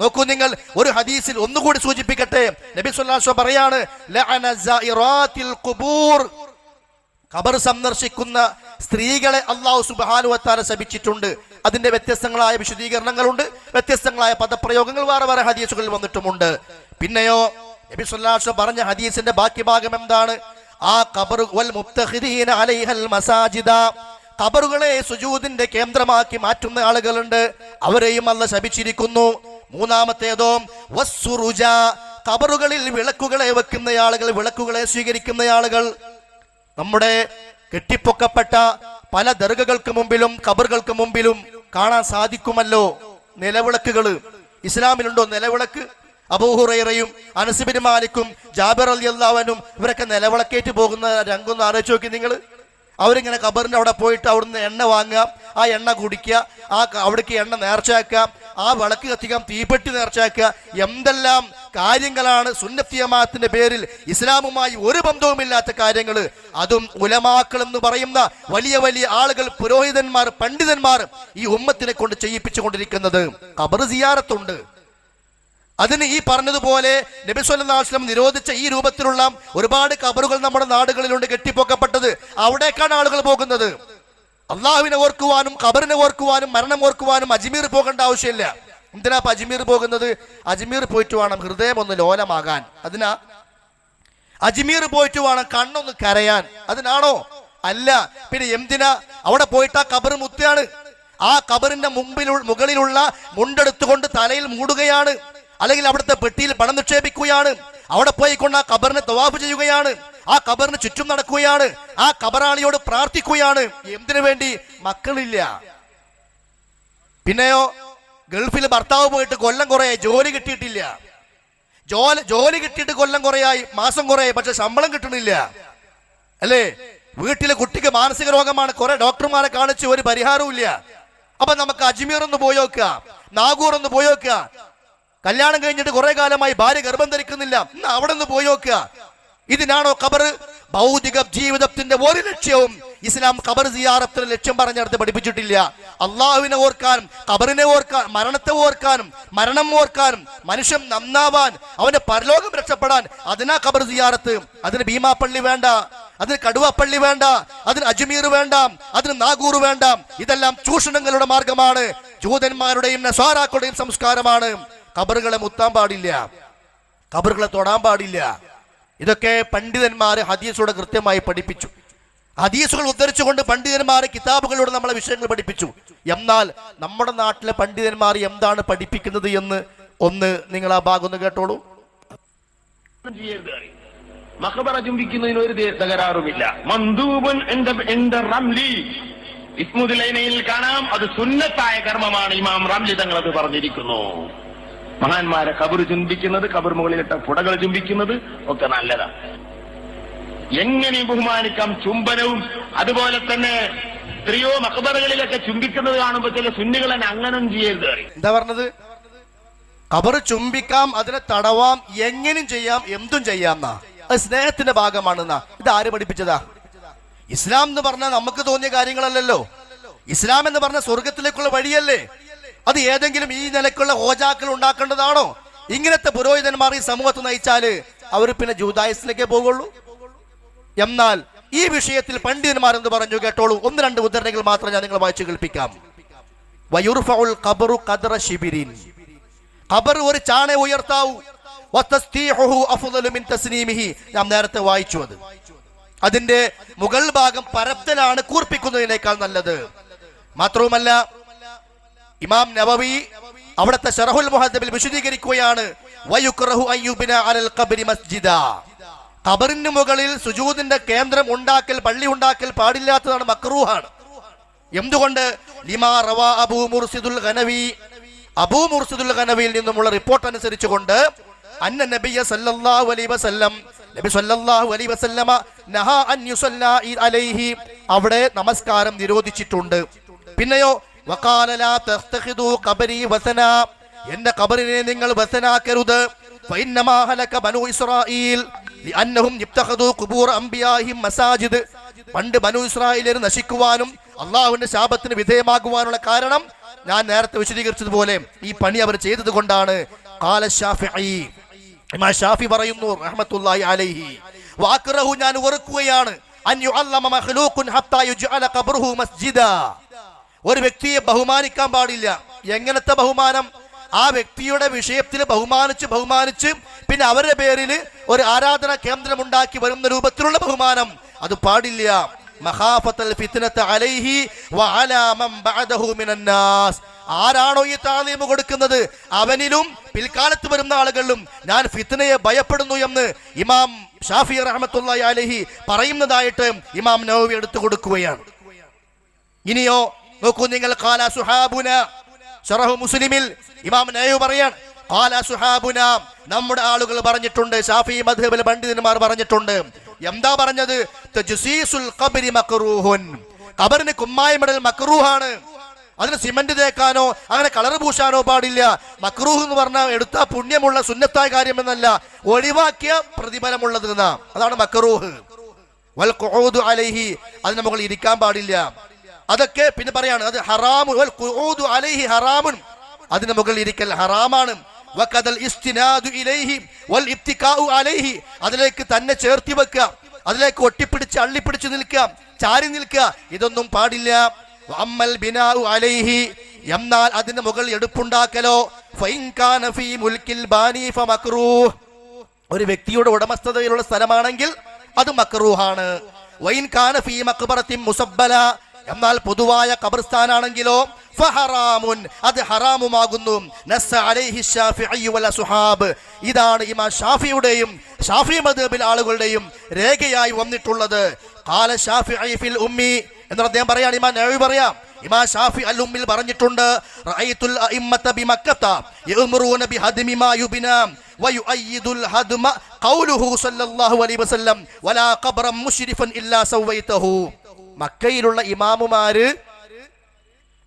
നോക്കൂ നിങ്ങൾ ഒരു ഹദീസിൽ ഒന്നുകൂടി സൂചിപ്പിക്കട്ടെ. നബി സുല്ലാസോ പറയാണ് ഖബർ. സന്ദർശിക്കുന്ന സ്ത്രീകളെ അള്ളാഹു സുബാനുവത്താല ശപിച്ചിട്ടുണ്ട്. അതിന്റെ വ്യത്യസ്തങ്ങളായ വിശദീകരണങ്ങളുണ്ട് വ്യത്യസ്തങ്ങളായ പദപ്രയോഗങ്ങൾ വേറെ വേറെ ഹദീസുകളിൽ വന്നിട്ടുമുണ്ട്. പിന്നെയോ നബി സുല്ലാസോ പറഞ്ഞ ഹദീസിന്റെ ബാക്കി ഭാഗം എന്താണ്? ആ ഖബർ അലൈഹൽ മസാജിദ. ഖബറുകളെ സുജൂദിന്റെ കേന്ദ്രമാക്കി മാറ്റുന്ന ആളുകളുണ്ട്. അവരെയും അല്ല ശപിച്ചിരിക്കുന്നു. മൂന്നാമത്തേതോ വസ്സുറുജ ഖബറുകളിൽ വിളക്കുകളെ വെക്കുന്ന ആളുകൾ വിളക്കുകളെ സ്വീകരിക്കുന്ന ആളുകൾ. നമ്മുടെ കെട്ടിപ്പൊക്കപ്പെട്ട പല ദർഗകൾക്ക് മുമ്പിലും കബറുകൾക്ക് മുമ്പിലും കാണാൻ സാധിക്കുമല്ലോ നിലവിളക്കുകൾ. ഇസ്ലാമിലുണ്ടോ നിലവിളക്ക്? അബൂഹുറൈറയും അനസിബിന് മാലിക്കും ജാബിർ അലി അള്ളാവനും ഇവരൊക്കെ നിലവിളക്കേറ്റ് പോകുന്ന രംഗൊന്ന് ആലോചിച്ച് നോക്കി നിങ്ങൾ. അവരിങ്ങനെ ഖബറിന്റെ അവിടെ പോയിട്ട് അവിടുന്ന് എണ്ണ വാങ്ങുക ആ എണ്ണ കുടിക്കുക ആ അവിടേക്ക് എണ്ണ നേർച്ചയാക്കുക ആ വിളക്ക് കത്തിക്കാം തീപ്പെട്ടി നേർച്ചയാക്കുക. എന്തെല്ലാം കാര്യങ്ങളാണ് സുന്നത്തിയമാത്തിന്റെ പേരിൽ ഇസ്ലാമുമായി ഒരു ബന്ധവുമില്ലാത്ത കാര്യങ്ങൾ അതും ഉലമാക്കൾ എന്ന് പറയുന്ന വലിയ വലിയ ആളുകൾ പുരോഹിതന്മാർ പണ്ഡിതന്മാർ ഈ ഉമ്മത്തിനെ കൊണ്ട് ചെയ്യിപ്പിച്ചുകൊണ്ടിരിക്കുന്നത്. ഖബർ സിയാറത്തുണ്ട്. അതിന് ഈ പറഞ്ഞതുപോലെ നബി വസല്ലം നിരോധിച്ച ഈ രൂപത്തിലുള്ള ഒരുപാട് കബറുകൾ നമ്മുടെ നാടുകളിലുണ്ട് കെട്ടിപ്പൊക്കപ്പെട്ടത്. അവിടേക്കാണ് ആളുകൾ പോകുന്നത്. അള്ളാഹുവിനെ ഓർക്കുവാനും ഖബറിനെ ഓർക്കുവാനും മരണം ഓർക്കുവാനും അജ്മീർ പോകേണ്ട ആവശ്യമില്ല. എന്തിനാ അജ്മീർ പോകുന്നത്? അജ്മീർ പോയിട്ട് വേണം ഹൃദയം ഒന്ന് ലോലമാകാൻ. അതിനാ? അജ്മീർ പോയിട്ട് വേണം കണ്ണൊന്ന് കരയാൻ. അതിനാണോ? അല്ല. പിന്നെ എന്തിനാ? അവിടെ പോയിട്ട് ആ കബർ മുത്തയാണ് ആ കബറിന്റെ മുമ്പിൽ മുകളിലുള്ള മുണ്ടെടുത്തുകൊണ്ട് തലയിൽ മൂടുകയാണ്. അല്ലെങ്കിൽ അവിടുത്തെ പെട്ടിയിൽ പണം നിക്ഷേപിക്കുകയാണ്. അവിടെ പോയിക്കൊണ്ട് ആ കബറിനെ തവാഫ് ചെയ്യുകയാണ്. ആ കബറിന് ചുറ്റും നടക്കുകയാണ്. ആ കബറാളിയോട് പ്രാർത്ഥിക്കുകയാണ്. എന്തിനു വേണ്ടി? മക്കളില്ല. പിന്നെയോ ഗൾഫിൽ ഭർത്താവ് പോയിട്ട് കൊല്ലം കുറയായി ജോലി കിട്ടിയിട്ടില്ല. ജോലി ജോലി കിട്ടിയിട്ട് കൊല്ലം കുറയായി മാസം കുറയായി പക്ഷെ ശമ്പളം കിട്ടണില്ല അല്ലേ? വീട്ടിലെ കുട്ടിക്ക് മാനസിക രോഗമാണ്. കുറെ ഡോക്ടർമാരെ കാണിച്ച് ഒരു പരിഹാരവും ഇല്ല. അപ്പൊ നമുക്ക് അജ്മീർ ഒന്ന് പോയി നോക്കുക. നാഗൂർ ഒന്ന് പോയി നോക്കുക. കല്യാണം കഴിഞ്ഞിട്ട് കുറെ കാലമായി ഭാര്യ ഗർഭം ധരിക്കുന്നില്ല. ഇന്ന് അവിടെ നിന്ന് പോയി നോക്കുക. ഇതിനാണോ ഖബർ ഭൗതിക ജീവിതത്തിന്റെ ഒരു ലക്ഷ്യവും ഇസ്ലാം ഖബർ സിയാറത്തിന് ലക്ഷ്യം പറഞ്ഞെടുത്ത് പഠിപ്പിച്ചിട്ടില്ല. അള്ളാഹുവിനെ ഓർക്കാനും ഖബറിനെ ഓർക്കാൻ മരണത്തെ ഓർക്കാനും മരണം ഓർക്കാനും മനുഷ്യൻ നന്നാവാൻ അവന്റെ പരലോകം രക്ഷപ്പെടാൻ അതിനാ ഖബർ സിയാറത്ത്. അതിന് ഭീമാപ്പള്ളി വേണ്ട അതിന് കടുവപ്പള്ളി വേണ്ട അതിന് അജ്മീർ വേണ്ട അതിന് നാഗൂർ വേണ്ട. ഇതെല്ലാം ചൂഷണങ്ങളുടെ മാർഗമാണ്. ജൂതന്മാരുടെയും നസാറാക്കളുടെയും സംസ്കാരമാണ്. ഖബറുകളെ മുത്താൻ പാടില്ല. കബറുകളെ തൊടാൻ പാടില്ല. ഇതൊക്കെ പണ്ഡിതന്മാര് ഹദീസോടെ കൃത്യമായി പഠിപ്പിച്ചു. ഹദീസുകൾ ഉദ്ധരിച്ചുകൊണ്ട് പണ്ഡിതന്മാരെ കിതാബുകളിലൂടെ നമ്മളെ വിഷയങ്ങൾ പഠിപ്പിച്ചു. എന്നാൽ നമ്മുടെ നാട്ടിലെ പണ്ഡിതന്മാർ എന്താണ് പഠിപ്പിക്കുന്നത് എന്ന് ഒന്ന് നിങ്ങൾ ആ ഭാഗം ഒന്ന് കേട്ടോളൂ. മഖബറ ചുംബിക്കുന്നതിന് ഒരു തകരാറുമില്ല. മന്ദൂബൻ ഇസ്മുദുലൈനയിൽ കാണാം. അത് സുന്നത്തായ കർമ്മമാണ്. ഇമാം റംലി തങ്ങൾ അത് പറഞ്ഞിരിക്കുന്നു. മഹാന്മാരെ കബർ ചുംബിക്കുന്നത് കബർ മുകളിലിട്ട പുടകൾ ചുംബിക്കുന്നത് ഒക്കെ നല്ലതാണ് എങ്ങനെ ബഹുമാനിക്കാം ചുംബനവും അതുപോലെ തന്നെ എത്രയോ മഖബറുകളിലൊക്കെ ചുംബിക്കുന്നത് കാണുമ്പോൾ ചില സുന്നികൾ തന്നെ അങ്ങനെ ചെയ്യരുത് എന്താ പറഞ്ഞത്? കബർ ചുംബിക്കാം അതിനെ തടവാം എങ്ങനെയും ചെയ്യാം എന്തും ചെയ്യാം എന്നാ അത് സ്നേഹത്തിന്റെ ഭാഗമാണെന്നാ. ഇത് ആര് പഠിപ്പിച്ചതാ? ഇസ്ലാം എന്ന് പറഞ്ഞാൽ നമുക്ക് തോന്നിയ കാര്യങ്ങളല്ലല്ലോ. ഇസ്ലാം എന്ന് പറഞ്ഞ സ്വർഗത്തിലേക്കുള്ള വഴിയല്ലേ? അത് ഏതെങ്കിലും ഈ നിലക്കുള്ള ഹോജാക്കൾ ഉണ്ടാക്കേണ്ടതാണോ? ഇങ്ങനത്തെ പുരോഹിതന്മാർ ഈ സമൂഹത്തെ നയിച്ചാൽ അവർ പിന്നെ ജൂതായസിലേക്കേ പോകുള്ളൂ. എന്നാൽ ഈ വിഷയത്തിൽ പണ്ഡിതന്മാർ എന്ന് പറഞ്ഞു കേട്ടോളൂ? ഒന്ന് രണ്ട് ഉദാഹരണങ്ങൾ മാത്രം ഞാൻ നിങ്ങൾ വായിച്ചു കേൾപ്പിക്കാം. ഖബറു ഒരു ചാണ ഉയർത്താവൂ. ഞാൻ നേരത്തെ വായിച്ചു അത്. അതിന്റെ മുകൾ ഭാഗം പരത്തലാണ് കൂർപ്പിക്കുന്നതിനേക്കാൾ നല്ലത്. മാത്രവുമല്ല ഇമാം നബവി അവിടുത്തെ ഷറഹുൽ മുഹദ്ദബിൽ വിശദീകരിക്കുകയാണ് ഖബറിന് മുകളിൽ സുജൂദിന്റെ കേന്ദ്രം ഉണ്ടാക്കൽ പള്ളി ഉണ്ടാക്കൽ പാടില്ലാത്തതാണ് മക്രൂഹാണ്. എന്തുകൊണ്ട്? ലിമാ റവാ അബൂ മുർസിദുൽ ഖനവി അബൂ മുർസിദുൽ ഖനവിയിൽ നിന്നുമുള്ള റിപ്പോർട്ട് അനുസരിച്ചുകൊണ്ട് അന്ന നബിയ സല്ലല്ലാഹു അലൈഹി വസല്ലം നബി സല്ലല്ലാഹു അലൈഹി വസല്ലമ നഹാ അൻ യുസല്ലാ അലൈഹി. അവിടെ നമസ്കാരം നിരോധിച്ചിട്ടുണ്ട്. പിന്നെയോ എന്റെ കബറിനെ നിങ്ങൾ വസനാക്കരുത്. പണ്ട് ബനു ഇസ്രായേലിൽ നശിക്കുവാനും അള്ളാഹുവിന്റെ ശാപത്തിന് വിധേയമാകുവാനുള്ള കാരണം ഞാൻ നേരത്തെ വിശദീകരിച്ചതുപോലെ ഈ പണി അവർ ചെയ്തത് കൊണ്ടാണ്. ഷാഫി പറയുന്നു റഹ്മത്തുള്ളാഹി അലൈഹി ഞാൻ ഓർക്കുകയാണ് അൻ യുഅല്ലമ മഖ്ലൂഖുൻ ഹത്താ യുജ്അല ഖബ്റുഹു മസ്ജിദാ. ഒരു വ്യക്തിയെ ബഹുമാനിക്കാൻ പാടില്ല. എങ്ങനത്തെ ബഹുമാനം? ആ വ്യക്തിയുടെ വിഷയത്തിൽ ബഹുമാനിച്ച് ബഹുമാനിച്ച് പിന്നെ അവരുടെ പേരിൽ ഒരു ആരാധന കേന്ദ്രം ഉണ്ടാക്കി വരുന്ന രൂപത്തിലുള്ള ബഹുമാനം. അത് പാടില്ല. ആരാണോ ഈ താലീമ് കൊടുക്കുന്നത്? അവനിലും പിൽക്കാലത്ത് വരുന്ന ആളുകളിലും ഞാൻ ഫിത്നയെ ഭയപ്പെടുന്നു എന്ന് ഇമാം ഷാഫി റഹ്മത്തുള്ളാഹി അലൈഹി പറയുന്നതായിട്ട് ഇമാം നവവി എടുത്തു കൊടുക്കുകയാണ്. ഇനിയോ നോക്കൂ നിങ്ങൾ കാല സുഹാബുന. മുസ്ലിമിൽ ഇമാം നയു പറയാണ് കാല സുഹാബുന നമ്മുടെ ആളുകൾ പറഞ്ഞിട്ടുണ്ട് ഷാഫി മദ്ഹബിൽ പണ്ഡിതന്മാർ പറഞ്ഞിട്ടുണ്ട്. എന്താ പറഞ്ഞത്? ഖബറിന് കുമ്മായമിടൽ മക്റൂഹാണ് അതിന് സിമന്റ് തേക്കാനോ അങ്ങനെ കളർ പൂശാനോ പാടില്ല. മക്രൂഹ് എന്ന് പറഞ്ഞാൽ എടുത്ത പുണ്യമുള്ള സുന്നത്തായ കാര്യമെന്നല്ല ഒഴിവാക്കിയ പ്രതിഫലമുള്ളത് എന്നാ അതാണ് മക്രൂഹ്. വൽ അലൈഹി അതിന് മുകളിൽ ഇരിക്കാൻ പാടില്ല. അതൊക്കെ പിന്നെ പറയാണ് അത് ഹറാമു അലൈഹി ഹറാമുൻ. അതിന് മുകളിൽ ഇരിക്കൽ ഹറാമാണ് അലൈഹി. അതിലേക്ക് തന്നെ ചേർത്തി വെക്കുക. അതിലേക്ക് ഒട്ടിപ്പിടിച്ച് അള്ളിപ്പിടിച്ച് നിൽക്കുക. ചാരി നിൽക്കുക. ഇതൊന്നും പാടില്ല. അമ്മൽ ബിനാഉ അലൈഹി. എന്നാൽ അതിന് മുകളിൽ എടുപ്പുണ്ടാക്കലോ. ഒരു വ്യക്തിയുടെ ഉടമസ്ഥതയിലുള്ള സ്ഥലമാണെങ്കിൽ അത് മക്രൂഹാണ് വൈൻ കാന ഫീ മക്ബറത്തിൻ മുസബ്ബല. എന്നാൽ പൊതുവായ ഖബർസ്ഥാനാണെങ്കിലോ ഫഹറാമുൻ അത് ഹറാമുമാകുന്നു നസ്സ അലൈഹി ശാഫിഈ വൽ അസ്ഹാബ് ഇതാണ് ഇമാം ഷാഫിയുടെയും ഷാഫി മദ്ഹബിൽ ആളുകളുടെയും രേഖയായി വന്നിട്ടുള്ളത് ഖാല ഷാഫിഈ ഫിൽ ഉമ്മി എന്ന് അദ്ദേഹം പറയാണ് ഇമാം നബി പറയാം ഇമാം ഷാഫി അൽ ഉമ്മിൽ പറഞ്ഞിട്ടുണ്ട് റഅയ്തുൽ അഇമ്മത ബിമക്കത്ത യഅ്മുറൂന ബിഹദ്മി മാ യുബിന ويؤيد الهدم قوله صلى الله عليه وسلم ولا قبرا مشرفا الا سويته മക്കയിലുള്ള ഇമാമുമാര്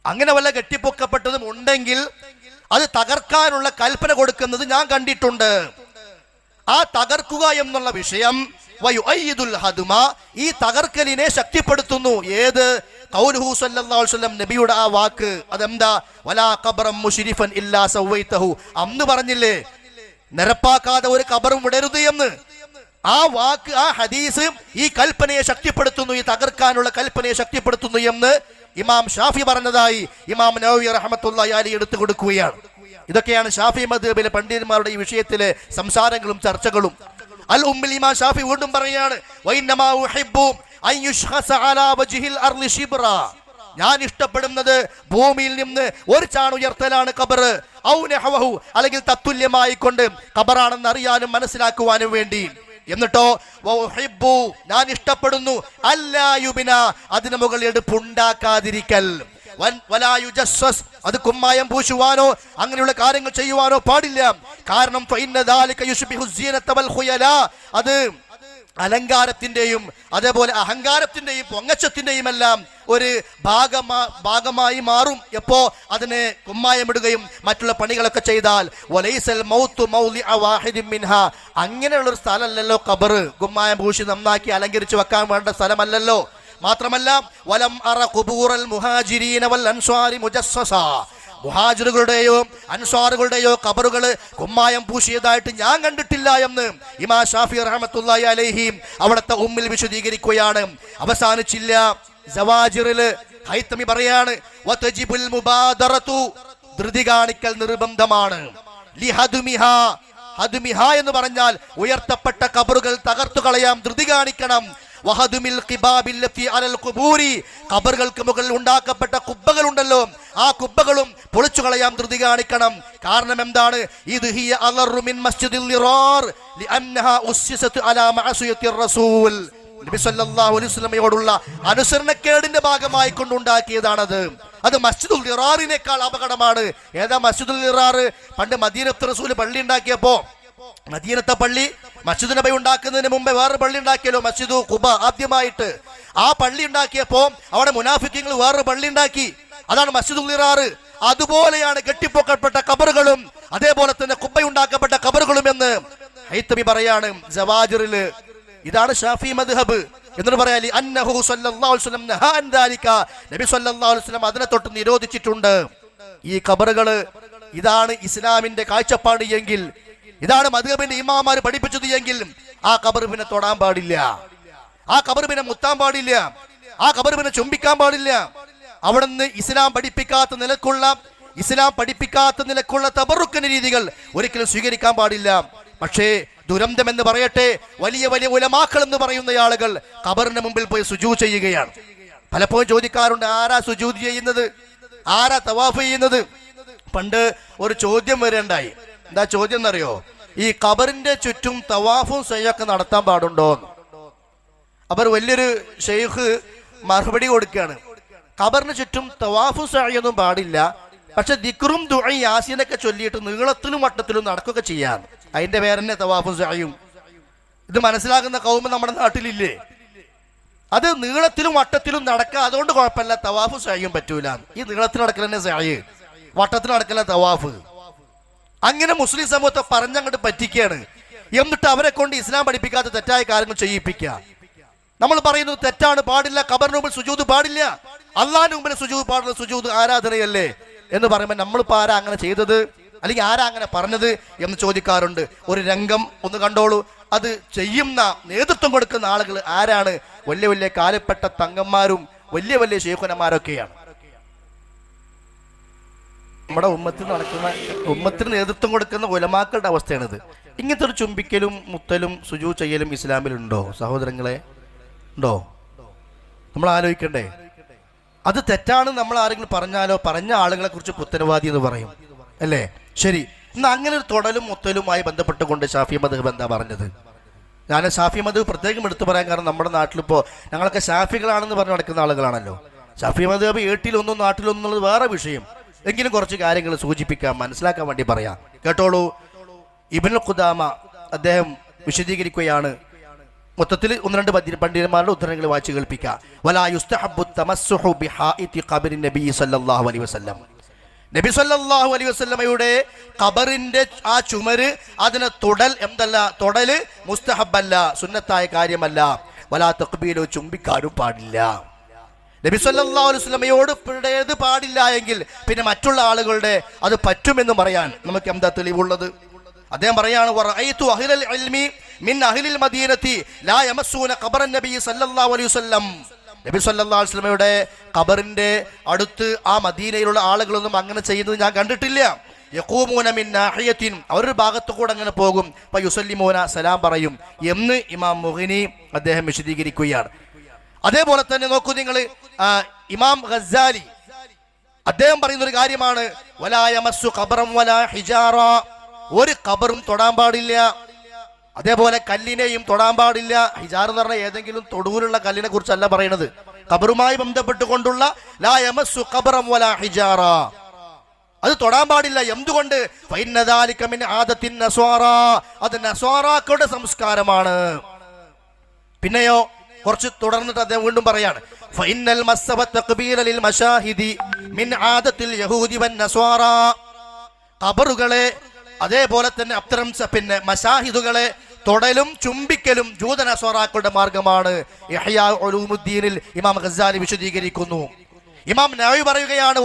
അങ്ങനെ വല്ല കെട്ടിപ്പൊക്കപ്പെട്ടതും ഉണ്ടെങ്കിൽ അത് തകർക്കാനുള്ള കൽപ്പന കൊടുക്കുന്നത് ഞാൻ കണ്ടിട്ടുണ്ട്. ആ തകർക്കുക എന്നുള്ള വിഷയം ഹദുമ ഈ തകർക്കലിനെ ശക്തിപ്പെടുത്തുന്നു. ഏത്? കൗലുഹു നബിയുടെ ആ വാക്ക്. അതെന്താ? വലാ കബറം മുശ്രിഫൻ ഇല്ലാ സൗവൈത്തഹു അന്ന് പറഞ്ഞില്ലേ നിരപ്പാക്കാതെ ഒരു കബറും വിടരുത് എന്ന്. ആ വാക്ക് ആ ഹദീസ് ഈ കൽപ്പനയെ ശക്തിപ്പെടുത്തുന്നു ഈ തകർക്കാനുള്ള കൽപ്പനയെ ശക്തിപ്പെടുത്തുന്നു എന്ന് ഇമാം ഷാഫി പറഞ്ഞതായി ഇമാം നവി റഹ്മത്തുള്ളാഹി അലി എടുത്തു കൊടുക്കുകയാണ്. ഇതൊക്കെയാണ് ഷാഫി മദ്ഹബിലെ പണ്ഡിതന്മാരുടെ ഈ വിഷയത്തിലെ സംസാരങ്ങളും ചർച്ചകളും. അൽ ഉമ്മിൽ ഇമാം ഷാഫി വീണ്ടും പറയാണ് ഞാൻ ഇഷ്ടപ്പെടുന്നത് ഭൂമിയിൽ നിന്ന് ഒരു ചാൺ ഉയർത്തലാണ് കബർ ഔ നഹ്വഹു അല്ലെങ്കിൽ തത്തുല്യമായിക്കൊണ്ട് കബറാണെന്ന് അറിയാനും മനസ്സിലാക്കുവാനും വേണ്ടി. എന്നിട്ടോ ഞാൻ ഇഷ്ടപ്പെടുന്നു. അല്ലായുബിന അതിന് മുകളിൽ എടുപ്പുണ്ടാക്കാതിരിക്കൽ അത് കുമ്മായം പൂശുവാനോ അങ്ങനെയുള്ള കാര്യങ്ങൾ ചെയ്യുവാനോ പാടില്ല. കാരണം. അത് അലങ്കാരത്തിന്റെയും അതേപോലെ അഹങ്കാരത്തിന്റെയും പൊങ്ങച്ചത്തിന്റെയും എല്ലാം ഒരു ഭാഗമാ ഭാഗമായി മാറും. എപ്പോ അതിനെ കുമ്മായമിടുകയും മറ്റുള്ള പണികളൊക്കെ ചെയ്താൽ ഒലൈസൽ മൗത്തു മൗലി മിൻഹ. അങ്ങനെയുള്ള ഒരു സ്ഥലമല്ലല്ലോ കബറ് കുമ്മായം പൂശി നന്നാക്കി അലങ്കരിച്ചു വെക്കാൻ വേണ്ട സ്ഥലമല്ലല്ലോ. മാത്രമല്ല വലം അറ ഖുബൂറൽ മുഹാജിരീന വൽ അൻസ്വാരി മുജസ്സസ. മുഹാജിറുകളുടെയോ അൻസാറുകളുടെയോ കബറുകൾ കുമ്മായം പൂശിയതായിട്ട് ഞാൻ കണ്ടിട്ടില്ല എന്ന് ഇമാ ഷാഫി റഹമത്തുള്ളാഹി അലൈഹിം അവിടുത്തെ ഉമ്മിൽ വിശദീകരിക്കുകയാണ്. അവസാനിച്ചില്ല. ജവാജിറിൽ ഹൈത്തമി പറയാണ് ധൃതി കാണിക്കൽ നിർബന്ധമാണ്. എന്ന് പറഞ്ഞാൽ ഉയർത്തപ്പെട്ട കബറുകൾ തകർത്തു കളയാം ധൃതി കാണിക്കണം അലൽ ഖുബൂരി. ഖബറുകൾക്ക് മുകളിൽ ഉണ്ടാക്കപ്പെട്ട കുബ്ബകൾ ഉണ്ടല്ലോ ആ കുബ്ബകളും പൊളിച്ചു കളയാൻ ധൃതി കാണിക്കണം. കാരണം എന്താണ്? ഇത് ഹിയ ഇറാർ ഉസ്സിസതു റസൂൽ. നബി സല്ലല്ലാഹു അലൈഹി അനുസരണക്കേടിന്റെ ഭാഗമായി കൊണ്ടുണ്ടാക്കിയതാണത് അത് മസ്ജിദുൽ ഇറാറിനേക്കാൾ അപകടമാണ്. ഏതാ മസ്ജിദുൽ ഇറാർ പണ്ട് മദീനത്ത് റസൂൽ പള്ളി ഉണ്ടാക്കിയപ്പോ മദീനത്തെ പള്ളി മസ്ജിദ് നബി ഉണ്ടാക്കുന്നതിന് മുമ്പേ വേറൊരു പള്ളി ഉണ്ടാക്കിയല്ലോ മസ്ജിദ് കുബ ആദ്യമായിട്ട് ആ പള്ളി ഉണ്ടാക്കിയപ്പോ അവിടെ മുനാഫിക്കങ്ങൾ വേറൊരു പള്ളി ഉണ്ടാക്കി. അതാണ് മസ്ജിദ് ഉള്ളിറാറ് അതുപോലെയാണ് കെട്ടിപ്പൊക്കപ്പെട്ട കബറുകളും അതേപോലെ തന്നെ കുബയുണ്ടാക്കപ്പെട്ട കബറുകളും എന്ന് ഹൈത്തമി പറയാണ് ജവാജിറിൽ. ഇതാണ് ഷാഫി മദ്ഹബ് എന്നിട്ട് പറയാലി അന്നഹു സല്ലല്ലാഹു അലൈഹി വസല്ലം നഹാ അൻ ദാലിക. നബി സല്ലല്ലാഹു അലൈഹി വസല്ലം അതിനെ തൊട്ട് നിരോധിച്ചിട്ടുണ്ട്. ഈ കബറുകൾ ഇതാണ് ഇസ്ലാമിന്റെ കാഴ്ചപ്പാട് എങ്കിൽ ഇതാണ് മധുബിന്റെ ഇമാമാര് പഠിപ്പിച്ചത് എങ്കിൽ ആ കബർ പിന്നെ തൊടാൻ പാടില്ല. ആ കബർ പിന്നെ മുത്താൻ പാടില്ല. ആ കബർ പിന്നെ ചുംബിക്കാൻ പാടില്ല. അവിടെ നിന്ന് ഇസ്ലാം പഠിപ്പിക്കാത്ത നിലക്കുള്ള ഇസ്ലാം പഠിപ്പിക്കാത്ത നിലക്കുള്ള തബറുക്കന രീതികൾ ഒരിക്കലും സ്വീകരിക്കാൻ പാടില്ല. പക്ഷേ ദുരന്തം എന്ന് പറയട്ടെ വലിയ വലിയ ഉലമാക്കൾ എന്ന് പറയുന്ന ആളുകൾ കബറിന് മുമ്പിൽ പോയി സുജൂ ചെയ്യുകയാണ്. പലപ്പോഴും ചോദിക്കാറുണ്ട് ആരാ സുജൂ ചെയ്യുന്നത്? ആരാ തവാഫ് ചെയ്യുന്നത്? പണ്ട് ഒരു ചോദ്യം വരേണ്ടായി. എന്താ ചോദ്യം എന്നറിയോ? ഈ ഖബറിന്റെ ചുറ്റും തവാഫും സയ്യൊക്കെ നടത്താൻ പാടുണ്ടോ അവർ വലിയൊരു ഷെയ്ഖ് മറുപടി കൊടുക്കുകയാണ്. ഖബറിന് ചുറ്റും തവാഫും സയ്യൊന്നും പാടില്ല. പക്ഷെ ദിക്റും ദുഴയും യാസീനൊക്കെ ചൊല്ലിയിട്ട് നീളത്തിലും വട്ടത്തിലും നടക്കുകയൊക്കെ ചെയ്യാം. അതിന്റെ പേരന്നെ തവാഫും സയ്യും. ഇത് മനസ്സിലാക്കുന്ന കൗമ നമ്മുടെ നാട്ടിലില്ലേ? അത് നീളത്തിലും വട്ടത്തിലും നടക്കുക അതുകൊണ്ട് കുഴപ്പമില്ല. തവാഫ് സയ്യും പറ്റൂല ഈ നീളത്തിൽ നടക്കൽ തന്നെ വട്ടത്തിൽ നടക്കല തവാഫ്. അങ്ങനെ മുസ്ലിം സമൂഹത്തെ പറഞ്ഞങ്ങോട്ട് പറ്റിക്കുകയാണ് എന്നിട്ട് അവരെ കൊണ്ട് ഇസ്ലാം പഠിപ്പിക്കാത്ത തെറ്റായ കാര്യങ്ങൾ ചെയ്യിപ്പിക്കുക നമ്മൾ പറയുന്നത് തെറ്റാണ് പാടില്ല. കബറിന് മുമ്പിൽ സുജൂത് പാടില്ല. അള്ളാഹിന് മുമ്പിൽ സുജൂത് പാടുള്ള സുജൂത് ആരാധനയല്ലേ എന്ന് പറയുമ്പോൾ നമ്മളിപ്പോൾ ആരാ അങ്ങനെ ചെയ്തത്? അല്ലെങ്കിൽ ആരാ അങ്ങനെ പറഞ്ഞത് എന്ന് ചോദിക്കാറുണ്ട്. ഒരു രംഗം ഒന്ന് കണ്ടോളൂ. അത് ചെയ്യുന്ന നേതൃത്വം കൊടുക്കുന്ന ആളുകൾ ആരാണ്? വലിയ വലിയ കാലപ്പെട്ട തങ്ങന്മാരും വലിയ വലിയ ശേഖുനന്മാരൊക്കെയാണ്. നമ്മുടെ ഉമ്മത്തിൽ നടക്കുന്ന ഉമ്മത്തിന് നേതൃത്വം കൊടുക്കുന്ന ഉലമാക്കളുടെ അവസ്ഥയാണിത്. ഇങ്ങനത്തെ ഒരു ചുംബിക്കലും മുത്തലും സുജു ചെയ്യലും ഇസ്ലാമിലുണ്ടോ? സഹോദരങ്ങളെ ഉണ്ടോ? നമ്മൾ ആലോചിക്കണ്ടേ. അത് തെറ്റാണ് നമ്മൾ ആരെങ്കിലും പറഞ്ഞാലോ പറഞ്ഞ ആളുകളെ കുറിച്ച് പുത്തനവാദി എന്ന് പറയും. അല്ലേ? ശരി. ഇന്ന് അങ്ങനെ ഒരു തൊടലും മുത്തലുമായി ബന്ധപ്പെട്ടുകൊണ്ട് ഷാഫി മധുബ് എന്താ പറഞ്ഞത്? ഞാൻ ഷാഫി മധുബ് പ്രത്യേകം എടുത്തു പറയാൻ കാരണം നമ്മുടെ നാട്ടിലിപ്പോൾ ഞങ്ങളൊക്കെ ഷാഫികളാണെന്ന് പറഞ്ഞ് നടക്കുന്ന ആളുകളാണല്ലോ. ഷാഫി മധുബ് ഏട്ടിലൊന്നും നാട്ടിലൊന്നും എന്നുള്ളത് വേറെ വിഷയം. എങ്കിലും കുറച്ച് കാര്യങ്ങൾ സൂചിപ്പിക്കാം മനസ്സിലാക്കാൻ വേണ്ടി പറയാം. കേട്ടോളൂ. ഇബിൻ ഖുദാമ അദ്ദേഹം വിശദീകരിക്കുകയാണ്. മൊത്തത്തിൽ ഒന്ന് രണ്ട് പണ്ഡിത- പണ്ഡിതന്മാരുടെ ഉദ്ധരണങ്ങൾ വായിച്ചു കേൾപ്പിക്കാം. നബി സല്ലാഹു അലൈ വസ്ലമയുടെ ഖബറിന്റെ ആ ചുമര് അതിനെ തുടൽ എന്തല്ല? തൊടൽ മുസ്തഹബല്ല സുന്നത്തായ കാര്യമല്ല. വലാ തക്ബീലോ ചുംബിക്കാനും പാടില്ല. നബി സല്ലല്ലാഹു അലൈഹി വസല്ലമയോട് പിടേത് പാടില്ല എങ്കിൽ പിന്നെ മറ്റുള്ള ആളുകളുടെ അത് പറ്റുമെന്ന് പറയാൻ നമുക്ക് എന്താ തെളിവുള്ളത്? അദ്ദേഹം പറയാണ് മിൻ അഹ്ലിൽ മദീനത്തി ലാ യമസൂന ഖബറൻ നബി സല്ലല്ലാഹു അലൈഹി വസല്ലം. നബി സല്ലല്ലാഹു അലൈഹി വസല്ലമയുടെ ഖബറിന്റെ അടുത്ത് ആ മദീനയിലുള്ള ആളുകളൊന്നും അങ്ങനെ ചെയ്യുന്നത് ഞാൻ കണ്ടിട്ടില്ല. യഖൂമൂന മിൻ നാഹിയത്തിൻ. അവരൊരു ഭാഗത്തു കൂടെ അങ്ങനെ പോകും. അപ്പൊ യുസല്ലിമൂന സലാം പറയും. എന്ന് ഇമാം മുഹിനി അദ്ദേഹം വിശദീകരിക്കുകയാണ്. അതേപോലെ തന്നെ നോക്കൂ നിങ്ങൾ ഇമാം ഖസാലി അദ്ദേഹം പറയുന്ന ഒരു കാര്യമാണ് വലായമസ്സു ഖബറം വലാ ഹിജാറ. ഒരു ഖബറും തൊടാൻ പാടില്ല. അതേപോലെ കല്ലിനെയും തൊടാൻ പാടില്ല. ഹിജാർ എന്ന് പറഞ്ഞ ഏതെങ്കിലും തൊടുവിലുള്ള കല്ലിനെ കുറിച്ചല്ല പറയുന്നത്. ഖബറുമായി ബന്ധപ്പെട്ടുകൊണ്ടുള്ള ലാ യമസ്സു ഖബറം വലാ ഹിജാറ. അത് തൊടാൻ പാടില്ല. എന്തുകൊണ്ട്? അത് നസ്വാറാക്കളുടെ സംസ്കാരമാണ്. പിന്നെയോ കുറച്ച് തുടർന്നിട്ട് അദ്ദേഹം വീണ്ടും പറയാണ് ഫൈനൽ മിൻ ആദത്തിൽ ഖബറുകളെ അതേപോലെ തന്നെ അത്തരം പിന്നെ മഷാഹിദുകളെ തൊടലും ചുംബിക്കലും ജൂത നസ്വാറാക്കളുടെ മാർഗമാണ്. ഇഹ്യാ ഇമാം ഖസാലി വിശദീകരിക്കുന്നു. ഇമാം നായു പറയുകയാണ്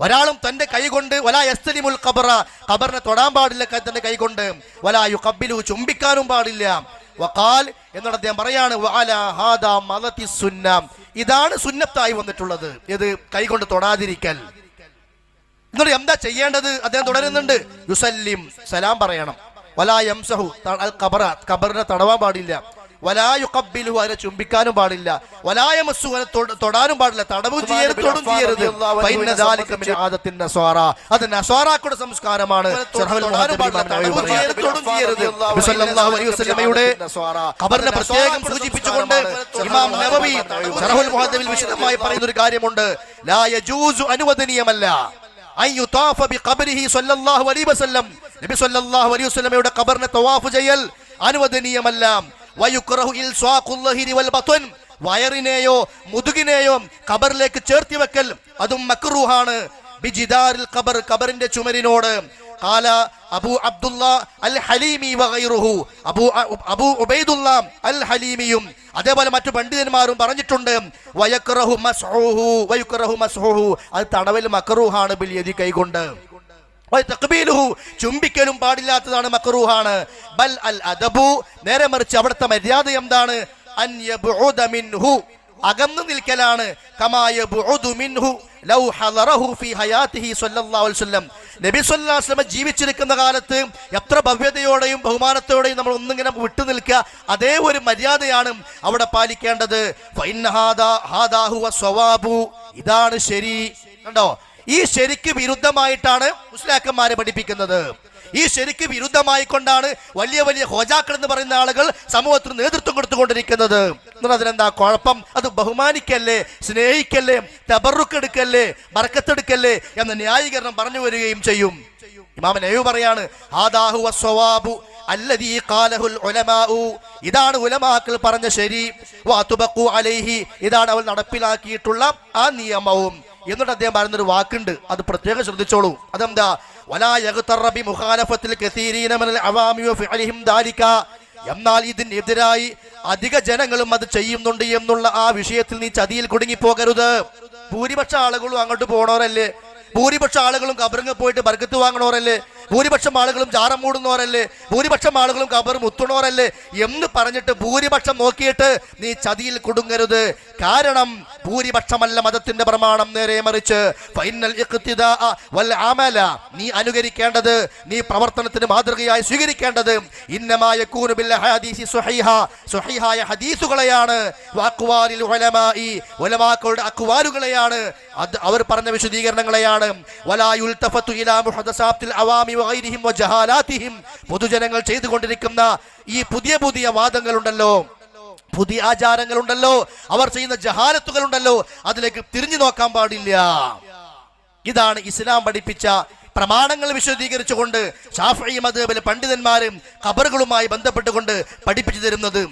ഒരാളും തന്റെ കൈകൊണ്ട് വലാ യസ്തലിമുൽ ഖബറ. ഖബറിനെ തൊടാൻ പാടില്ല തന്റെ കൈകൊണ്ട് വലാ യുഖബ്ബിലു ചുംബിക്കാനും പാടില്ല. വഖാൽ എന്നോട് അദ്ദേഹം പറയാണ് ഇതാണ് സുന്നത്തായി വന്നിട്ടുള്ളത്. ഇത് കൈകൊണ്ട് തൊടാതിരിക്കൽ. എന്നിട്ട് എന്താ ചെയ്യേണ്ടത്? അദ്ദേഹം തുടരുന്നുണ്ട്. യുസല്ലിം സലാം പറയണം. വലാ യംസഹു കബറിനെ ഖബറ ഖബറിനെ തടവാൻ പാടില്ല. വലാ കബിലു അതിനെ ചുംബിക്കാനും പാടില്ല. വലായ മസ്സു അതിനെ തൊടാനും പാടില്ല. തടവും ചെയ്യരുത് തൊടും ചെയ്യരുത്. ആദത്തിന്റെ നസ്വാറ. അത് നസ്വാറാക്കുടെ സംസ്കാരമാണ്. സല്ലല്ലാഹു ഖബറിനെ പ്രത്യേകം സൂചിപ്പിച്ചുകൊണ്ട് ഇമാം നവവി സറഹുൽ വിശദമായി പറയുന്ന ഒരു കാര്യമുണ്ട്. ലാ യജൂസു അനുവദനീയമല്ല. അലൈഹി വസല്ലം. നബി സ്വല്ലല്ലാഹു അലൈഹി ഖബറിനെ തവാഫ് ചെയ്യൽ അനുവദനീയമല്ല. വയറിനെയോ മുതുകിനെയോ കബറിലേക്ക് ചേർത്തി വെക്കൽ അതും മക്റൂഹാണ്. ബിജിദാരിൽ ഖബർ ഖബറിന്റെ ചുമരിനോട്. കാല അബൂ അബ്ദുള്ള അൽ ഹലീമി വഗൈറുഹു അബൂ അബു ഉബൈദുള്ള അൽ ഹലീമിയും അതേപോലെ മറ്റു പണ്ഡിതന്മാരും പറഞ്ഞിട്ടുണ്ട്. വയക്റഹു മസ്ഹൂഹു വയുക്റഹു മസ്ഹൂഹു അത് തടവൽ മക്റൂഹാണ് ബിൽ യദി കൈകൊണ്ട്. ചുംബിക്കലും പാടില്ലാത്തതാണ് മക്രൂഹാണ്. ബൽ അൽ അദബു നേരെ മറിച്ച് അവിടുത്തെ മര്യാദ എന്താണ്? അകന്നു നിൽക്കലാണ്. നബി ജീവിച്ചിരിക്കുന്ന കാലത്ത് എത്ര ഭവ്യതയോടെയും ബഹുമാനത്തോടെയും നമ്മൾ ഒന്നിങ്ങനെ വിട്ടു നിൽക്കുക. അതേ ഒരു മര്യാദയാണ് അവിടെ പാലിക്കേണ്ടത്. ഇതാണ് ശരി. കണ്ടോ? ഈ ശരിക്ക് വിരുദ്ധമായിട്ടാണ് മുസ്ലാക്കന്മാരെ പഠിപ്പിക്കുന്നത്. ഈ ശരിക്ക് വിരുദ്ധമായി കൊണ്ടാണ് വലിയ വലിയ ഹോജാക്കൾ എന്ന് പറയുന്ന ആളുകൾ സമൂഹത്തിന് നേതൃത്വം കൊടുത്തുകൊണ്ടിരിക്കുന്നത്. അതിനെന്താ കുഴപ്പം? അത് ബഹുമാനിക്കല്ലേ? സ്നേഹിക്കല്ലേ? തബറുക്കെടുക്കല്ലേ? മറക്കത്തെടുക്കല്ലേ എന്ന ന്യായീകരണം പറഞ്ഞു വരികയും ചെയ്യും. ഇമാമൻ നയു പറയാണ് ഇതാണ് ഉലമാക്കൾ പറഞ്ഞ ശരി. അലൈഹി. ഇതാണ് അവൾ നടപ്പിലാക്കിയിട്ടുള്ള ആ നിയമവും. എന്നിട്ട് അദ്ദേഹം പറയുന്നൊരു വാക്കുണ്ട്. അത് പ്രത്യേകം ശ്രദ്ധിച്ചോളൂ. അതെന്താ? വലാ യഗ്തറ മുഖാലഫത്തിൽ എന്നാൽ ഇതിനെതിരായി അധിക ജനങ്ങളും അത് ചെയ്യുന്നുണ്ട് എന്നുള്ള ആ വിഷയത്തിൽ നീ ചതിയിൽ കുടുങ്ങി പോകരുത് ഭൂരിപക്ഷ ആളുകളും അങ്ങോട്ട് പോണവരല്ലേ? ഭൂരിപക്ഷ ആളുകളും കബറിങ് പോയിട്ട് ബർക്കത്ത് വാങ്ങണവരല്ലേ? ഭൂരിപക്ഷം ആളുകളും ജാറം മൂടുന്നവരല്ലേ? ഭൂരിപക്ഷം ആളുകളും കബർ മുത്തണോരല്ലേ എന്ന് പറഞ്ഞിട്ട് ഭൂരിപക്ഷം നോക്കിയിട്ട് നീ ചതിയിൽ കുടുങ്ങരുത്. കാരണം ഭൂരിപക്ഷമല്ല മതത്തിന്റെ പ്രമാണം നേരെ മറിച്ച്. നീ അനുകരിക്കേണ്ടത് നീ പ്രവർത്തനത്തിന് മാതൃകയായി സ്വീകരിക്കേണ്ടത്. ഇന്നമായ ബിൽ ഹദീസി ഹദീസുകളെയാണ്. വാക്കുവാലിൽ അക്വാലുകളെയാണ് അത് അവർ പറഞ്ഞ വിശദീകരണങ്ങളെയാണ്. വലാ യുൽതഫത്തു ഇലാ അവാമി പൊതുജനങ്ങൾ ചെയ്തുകൊണ്ടിരിക്കുന്ന ഈ പുതിയ പുതിയ വാദങ്ങളുണ്ടല്ലോ. പുതിയ ആചാരങ്ങളുണ്ടല്ലോ. അവർ ചെയ്യുന്ന ജഹാലത്തുകൾ ഉണ്ടല്ലോ അതിലേക്ക് തിരിഞ്ഞു നോക്കാൻ പാടില്ല. ഇതാണ് ഇസ്ലാം പഠിപ്പിച്ച പ്രമാണങ്ങൾ വിശദീകരിച്ചുകൊണ്ട് ഷാഫി മതബിലെ പണ്ഡിതന്മാരും ഖബറുകളുമായി ബന്ധപ്പെട്ടുകൊണ്ട് പഠിപ്പിച്ചു തരുന്നത്.